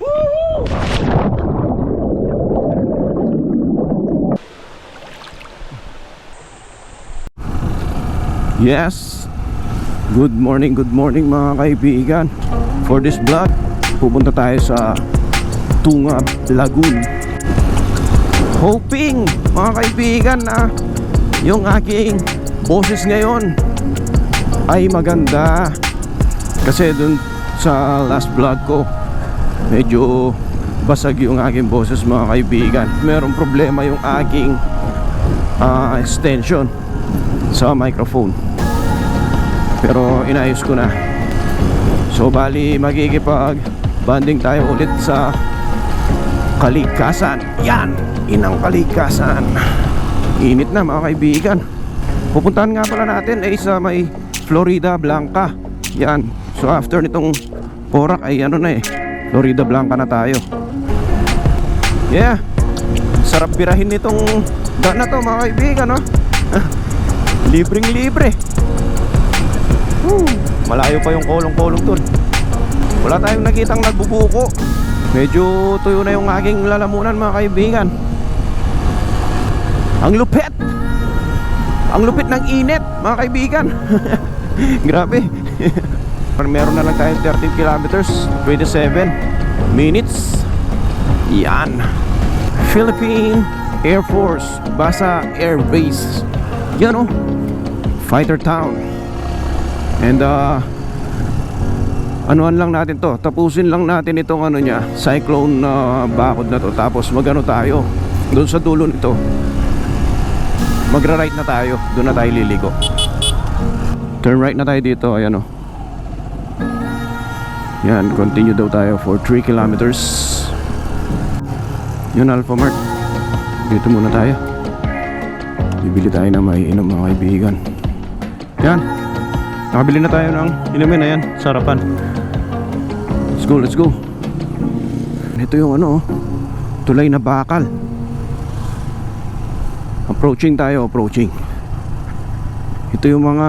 Yes. Good morning, good morning mga kaibigan. For this vlog, pupunta tayo sa Tungab Lagoon. Hoping mga kaibigan na yung aking boses ngayon ay maganda. Kasi dun sa last vlog ko, medyo basag yung aking boses mga kaibigan. Merong problema yung aking ah, extension sa microphone. Pero inayos ko na. So bali magkikipag banding tayo ulit sa kalikasan. Yan! Inang kalikasan. Init na mga kaibigan. Pupuntahan nga pala natin ay sa may Florida Blanca. Yan. So after nitong Porak ay ano na eh Florida Blanca na tayo yeah sarap pirahin nitong daan na to mga kaibigan no libreng libre Woo! Malayo pa yung kolong-kolong dun. Wala tayong nakitang nagbubuko. Medyo tuyo na yung aking lalamunan mga kaibigan. Ang lupit! Ang lupit ng init mga kaibigan. Grabe. Meron na lang tayong 13 kilometers, 27 minutes. Yan. Philippine Air Force, Basa Air Base. Yan oh. Fighter Town. And uh anuan lang natin to tapusin lang natin itong ano niya cyclone na bakod na to tapos magano tayo doon sa dulo nito magra right na tayo doon na tayo liligo turn right na tayo dito ayan o yan continue daw tayo for 3 kilometers yun Alpha Mart dito muna tayo bibili tayo na maiinom mga kaibigan yan Nakabili na tayo ng inumin na yan, sarapan. Let's go, let's go. Ito yung ano, oh, tulay na bakal. Approaching tayo, approaching. Ito yung mga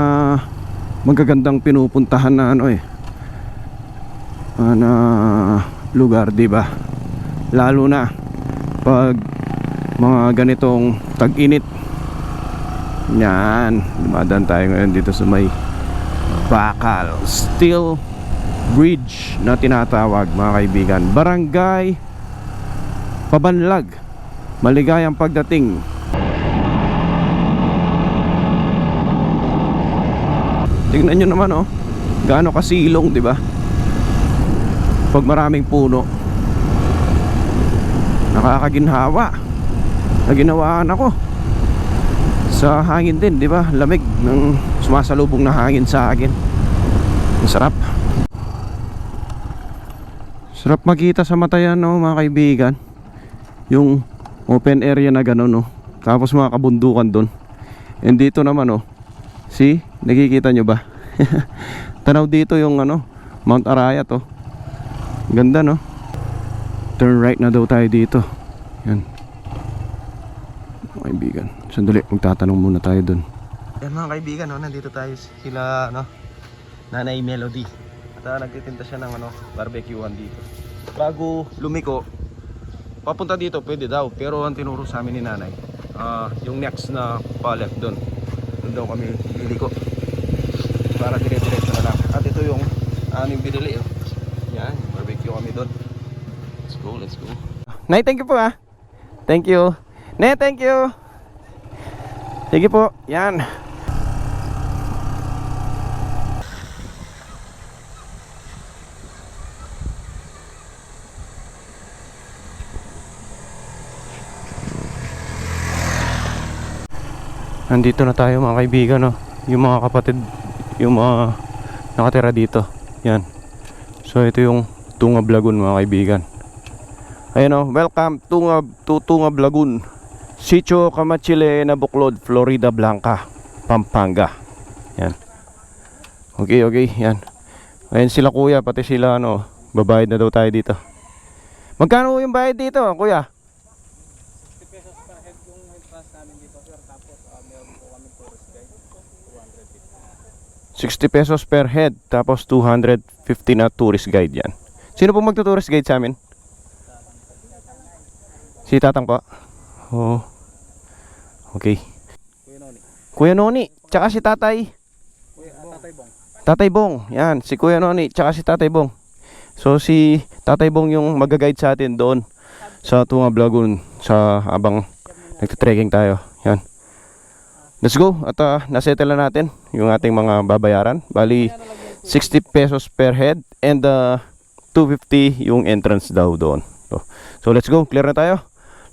magagandang pinupuntahan na ano eh. Ah, Na lugar, 'di ba? Lalo na pag mga ganitong tag-init. Yan, dumadaan tayo ngayon dito sa may Bakal Steel Bridge na tinatawag mga kaibigan Barangay Pabanlag Maligayang pagdating Tingnan nyo naman oh Gaano kasilong di ba? Pag maraming puno Nakakaginhawa Naginawaan ako. Sa hangin din di ba? Lamig ng sumasalubong na hangin sa akin. Ang sarap. Sarap makita sa mata yan no, mga kaibigan. Yung open area na gano'n no. tapos mga kabundukan doon and dito naman no, see? Nakikita nyo ba? Tanaw dito yung ano Mount Arayat oh. Ganda no turn right na daw tayo dito yan mga kaibigan sandali magtatanong muna tayo doon yan mga kaibigan, no, nandito tayo sila ano, Nanay Melody. At uh, nagtitinda siya ng ano, barbecuean dito. Bago lumiko, papunta dito pwede daw, pero ang tinuro sa amin ni Nanay, ah, yung next na palep doon. Doon daw kami liliko. Para dire-diretso na lang. At ito yung aming binili. Oh. Yan, barbecue kami doon. Let's go, let's go. Nay, thank you po ah. Thank you. Nay, thank you. Sige po, yan. Nandito na tayo mga kaibigan no? Yung mga kapatid Yung mga nakatira dito Yan So ito yung Tungab Lagoon mga kaibigan. Ayan o, welcome Tungab, to Tungab Lagoon Sitio Camachile na Buklod, Florida Blanca Pampanga. Yan. Okay, okay, yan. Ayan sila kuya, pati sila ano Babayad na daw tayo dito. Magkano yung bayad dito kuya? 60 pesos per head tapos 250 na tourist guide yan. Sino po magto-tourist guide sa amin? Si Tatang po? Oo. Okay. Kuya Noni. Kuya Noni, tsaka si Tatay. Kuya Tatay Bong. Tatay Bong. Yan, si Kuya Noni, tsaka si Tatay Bong. So si Tatay Bong yung mag-guide sa atin doon sa Tunga Lagoon sa habang nagte-trekking tayo. Yan. Let's go. At uh, nasettle na natin yung ating mga babayaran. Bali, 60 pesos per head and uh, 250 yung entrance daw doon. So, let's go. Clear na tayo.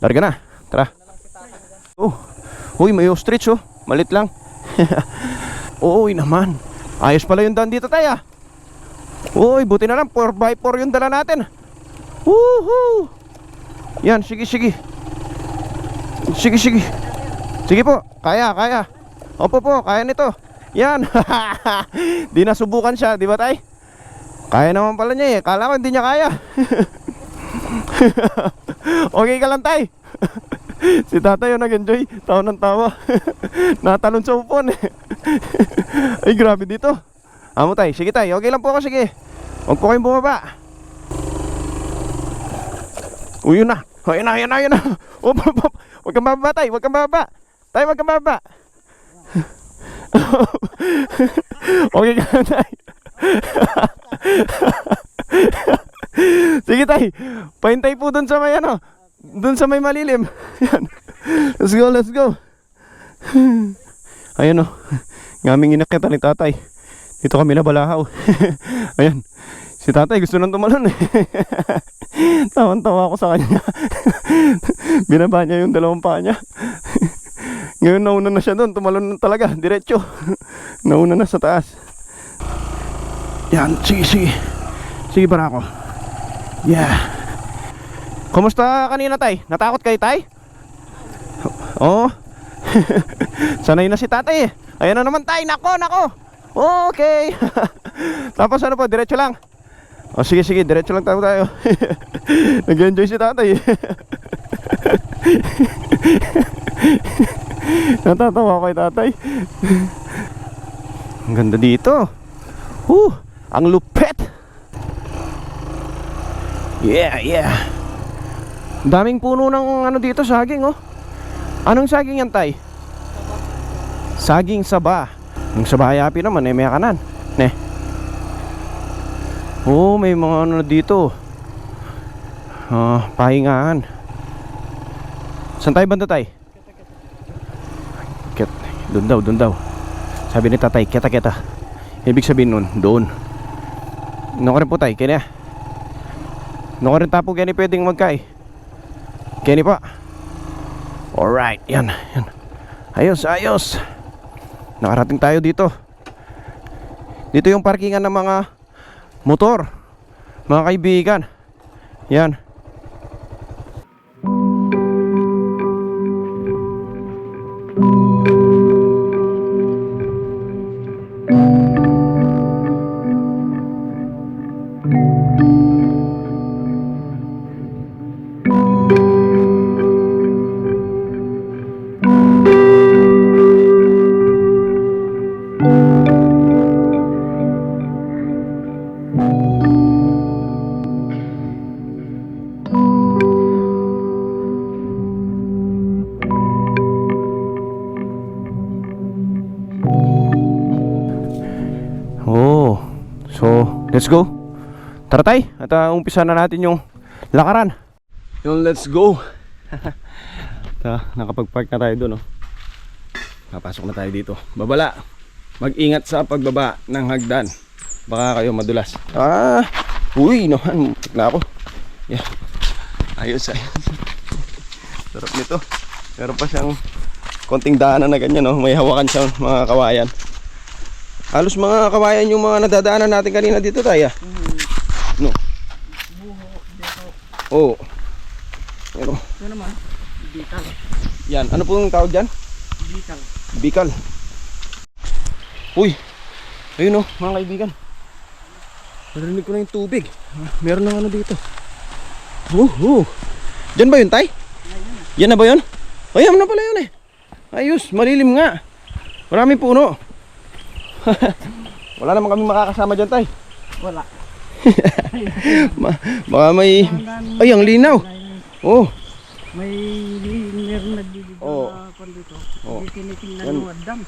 Larga na. Tara. Oh. Uy, may ostrich oh. Malit lang. Oo, naman. Ayos pala yung daan dito tayo. Uy, buti na lang 4x4 yung dala natin. Woohoo! Yan, sige, sige. Sige, sige. Sige po, kaya, kaya. Opo po, kaya nito. Yan. di nasubukan siya, di ba tay? Kaya naman pala niya eh. Kala ko hindi niya kaya. okay ka lang tay. si tatay yung nag-enjoy. Tawa ng tawa. Natalon sa upon eh. Ay, grabe dito. Amo tay, sige tay. Okay lang po ako, sige. Huwag po kayong bumaba. Uy, yun na. Oh, yun na, yun na, yun na. Op, op, op. Huwag kang bababa, tay. Huwag kang bababa. Tay, huwag kang bababa. okay ka lang, tay. Sige, tay. Pahintay po dun sa may ano. Dun sa may malilim. Yan. Let's go, let's go. Ayun oh. Ngaming inakita ni tatay. Dito kami na balahaw. Ayan. Si tatay gusto nang tumalon eh. Tawan-tawa ako sa kanya. Binaba niya yung dalawang paa niya. Ngayon nauna na siya doon. Tumalon na talaga. Diretso. nauna na sa taas. Yan. Sige, sige. Sige para ako. Yeah. Kumusta kanina tay? Natakot kayo tay? Oo. Sanay na si tatay eh. Ayan na naman tay. Nako, nako. Okay. Tapos ano po, diretso lang. O sige, sige, diretso lang tayo tayo. Nag-enjoy si tatay. eh. Natatawa kay tatay. Ang ganda dito. Huh, ang lupet. Yeah, yeah. Daming puno ng ano dito, saging oh. Anong saging yan, tay? Saging saba. Yung saba hayapi naman, eh, may kanan. Ne. Oh, may mga ano dito. Ah, pahingahan. Saan tayo banda tay? Ket, doon daw, doon daw. Sabi ni tatay, kita. Ibig sabihin nun, doon. Ka rin po tay, kaya Ano ka rin tapo kaya pwedeng magkay. Kaya pa. Alright, yan, yan. Ayos, ayos. Nakarating tayo dito. Dito yung parkingan ng mga motor. Mga kaibigan. Yan. Let's go. Tara tay, at uh, umpisa na natin yung lakaran. Yung let's go. Ta, nakapag-park na tayo doon, oh. Papasok na tayo dito. Babala. Mag-ingat sa pagbaba ng hagdan. Baka kayo madulas. Ah, uy, naman, na ako. Yeah. Ayos, ayos. Sarap nito. Meron pa siyang konting daanan na ganyan, no? May hawakan siyang mga kawayan. Halos mga kawayan yung mga nadadaanan natin kanina dito tayo. No. Oo. Pero, Ito naman. Bikal. yan. Ano po yung tawag dyan? Bikal. Bicol. Uy. Ayun oh, mga kaibigan. Narinig ko na yung tubig. Ah, Meron na ano dito. Woohoo. Diyan ba yun, tay? Yan na ba yun? Ayan na pala yun eh. Ayos, malilim nga. Maraming puno. Wala naman kami makakasama dyan, tay. Wala. Ma baka may... Ay, ang linaw. Oh. May meron nagbibigay Oo. na kwan dito. Oo. Hindi tinitingnan Yan. yung dam.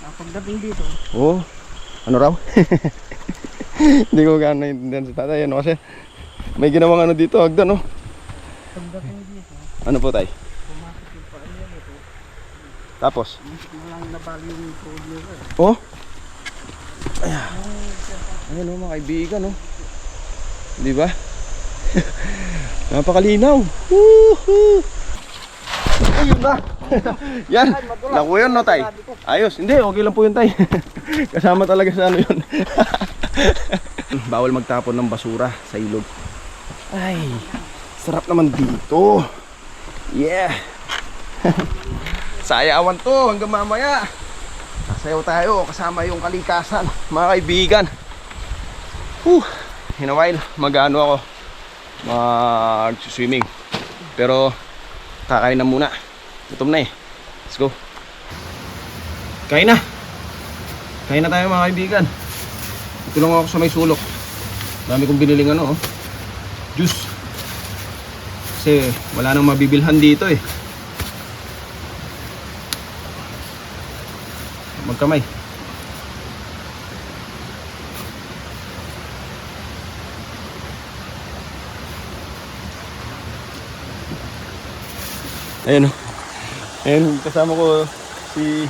Ah, Pagdating dito, Oo. Ano raw? Hindi ko gano'n naiintindihan si tatay. Ano kasi? May ginawang ano dito, hagdan no? pagdating dito, Ano po tay? pumasok yung paanya dito. Tapos? Walang nabali yung ko. eh. Oh? Ayan. Ayan o mga kaibigan no? Di ba? Napakalinaw. Woohoo! Ayun na. Yan. Naku yun no tay. Ayos. Hindi, okay lang po yun tay. Kasama talaga sa ano yun. Bawal magtapon ng basura sa ilog. Ay, sarap naman dito. Yeah. Sayawan to hanggang mamaya. Sasayaw tayo kasama yung kalikasan, mga kaibigan. Whew. In a while, mag-ano ako, mag-swimming. Pero, kakain na muna. Gutom na eh. Let's go. Kain na. Kain na tayo mga kaibigan. Ito ako sa may sulok. Dami kong biniling ano, oh. Juice. Kasi wala nang mabibilhan dito eh. Magkamay. Ayun oh. Ayun, kasama ko si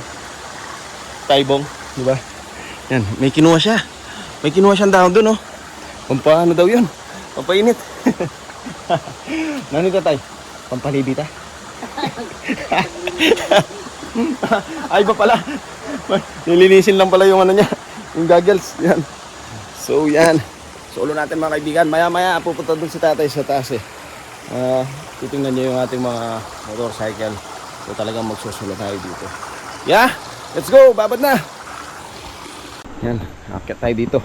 Taibong, di ba? Yan, may kinuha siya. May kinuha siyang dahon doon, oh. Pampaano daw yun? Pampainit. Nani ka tay? Pampalibita? Ay ba pala? Nilinisin lang pala yung ano niya, yung goggles. Yan. So yan. Solo natin mga kaibigan. Maya maya pupunta dun si tatay sa taas eh. Ah, titingnan niya yung ating mga motorcycle. So talagang magsusulo tayo dito. Yeah, let's go. Babad na. Yan, akit tayo dito.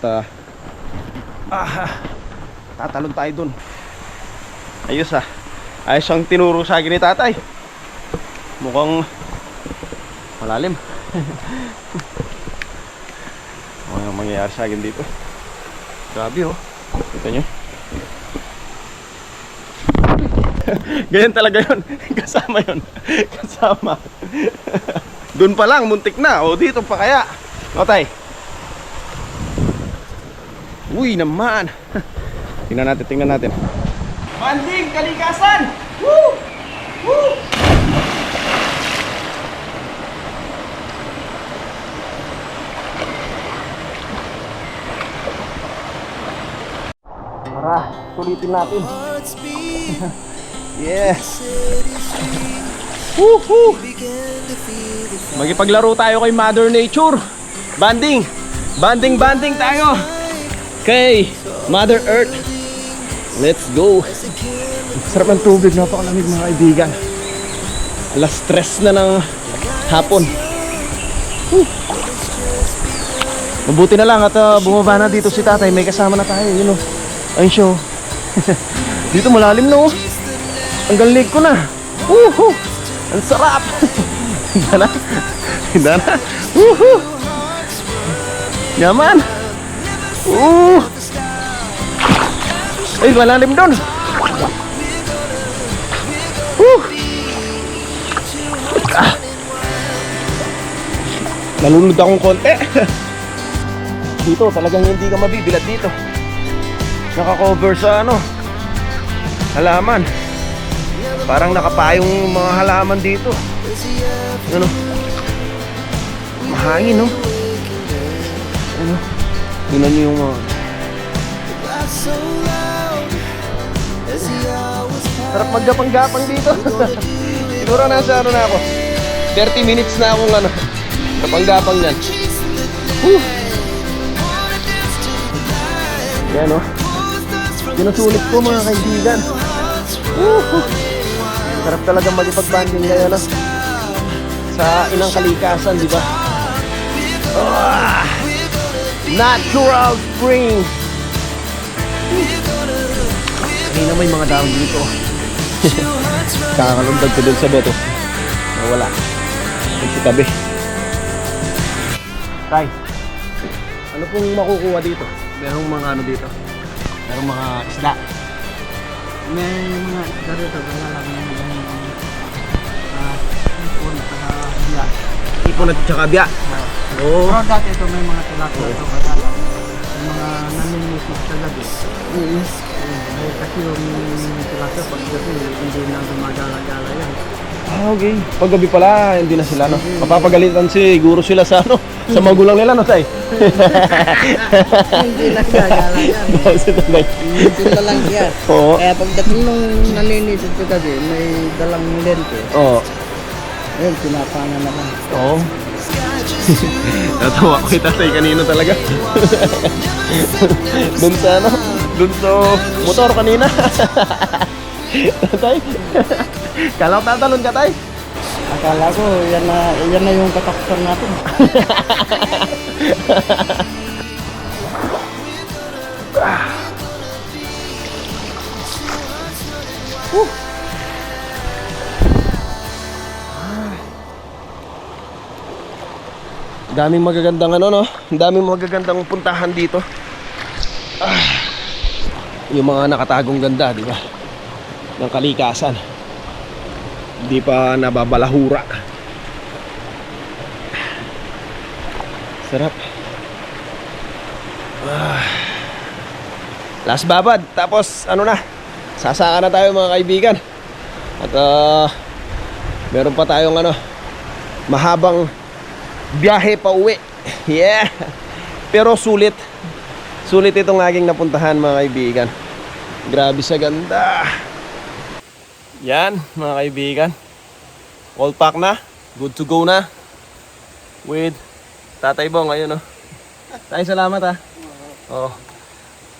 At ah, ah, tatalon tayo dun. Ayos ah. Ayos ang tinuro sa akin ni tatay. Mukhang malalim. ano ang mangyayari sa akin dito? Grabe oh. Kita nyo? Ganyan talaga yun. Kasama yun. Kasama. Doon pa lang, muntik na. O dito pa kaya. O tay. Uy naman. tingnan natin, tingnan natin. Banding, kalikasan! Woo! Woo! Tara, sulitin natin. yes! Woohoo! Magipaglaro tayo kay Mother Nature. Banding! Banding, banding tayo! Kay Mother Earth. Let's go! Sarap ng tubig, napakalamig mga kaibigan. Alas stress na ng hapon. Whew. Mabuti na lang at uh, bumaba na dito si tatay. May kasama na tayo, yun o. Siya oh. Dito malalim na oh. Hanggang leg ko na. Woohoo! Ang sarap! Hinda na. Hinda na. Woohoo! Yaman! Uh! Ay, malalim doon! Woo! Ah! Nalulod akong konti. dito, talagang hindi ka mabibilat dito. Naka-cover sa ano, halaman. Parang nakapayong mga halaman dito. Ano? Mahangin, no? Ano? Tingnan yung mga... Sarap maggapang-gapang dito. Siguro nasa ano na ako. 30 minutes na akong ano. Gapang-gapang yan. Whew. Yan, oh. Sinusulit ko mga kaibigan. Woohoo! Sarap talaga magipag-banding ngayon, no? Sa inang kalikasan, di ba? Ah! Natural spring! Kanina may mga dahon dito. Kakalundag ko dun sa beto. Nawala. Yung sa tabi. Tay, ano pong makukuha dito? Merong mga ano dito? Merong mga isda. May mga isda rito, kaya lang yung ah, ipon at saka biya. Ipon at tsaka biya. Oo. Pero dati ito may mga tilapia ito, kaya lang yung mga naninisip sa gabi. Eh, kasi yung tilapia pag gabi, hindi na gumagala-gala yan. Ah, okay. Pag gabi pala, hindi na sila, no? Mapapagalitan siguro sila sa, ano, sa magulang nila, no, tay? hindi na gagala yan. tatay. Sila lang yan. Oo. Kaya pagdating nung naninisip sa gabi, may dalang lente. Oo. Ayun, pinapangan naman. Oo. Natawa ko kay tatay kanina talaga. Dun sa ano? Dun sa motor kanina. tay? Kala ko tatalon ka, tay? Akala ko, yan na, yan na yung katakutan natin. Daming magagandang ano, no? Daming magagandang puntahan dito. Ah. Yung mga nakatagong ganda, di ba? Ng kalikasan. Hindi pa nababalahura. Sarap. Ah. Last babad. Tapos, ano na? Sasaka na tayo mga kaibigan. At ah, meron pa tayong ano, mahabang biyahe pa uwi. Yeah. Pero sulit. Sulit itong aking napuntahan mga kaibigan. Grabe sa ganda. Yan mga kaibigan. All pack na. Good to go na. With Tatay Bong ayun oh. Tay salamat ah. Oh.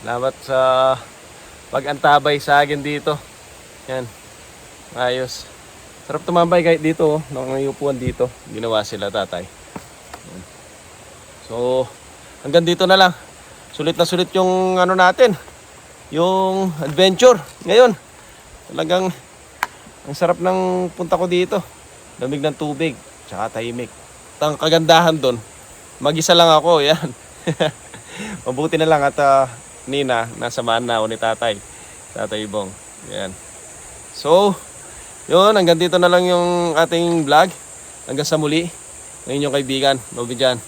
Salamat sa pag-antabay sa akin dito. Yan. Ayos. Sarap tumambay kahit dito oh. Nakangayupuan dito. Ginawa sila tatay. So, hanggang dito na lang. Sulit na sulit yung ano natin. Yung adventure ngayon. Talagang ang sarap ng punta ko dito. Lamig ng tubig, tsaka tahimik. Ang kagandahan doon, mag-isa lang ako, yan. Mabuti na lang at ah, Nina, nasamahan na ako ni tatay. Tatay Bong. Yan. So, yun, hanggang dito na lang yung ating vlog. Hanggang sa muli. Ngayon yung kaibigan, Bobby Jan.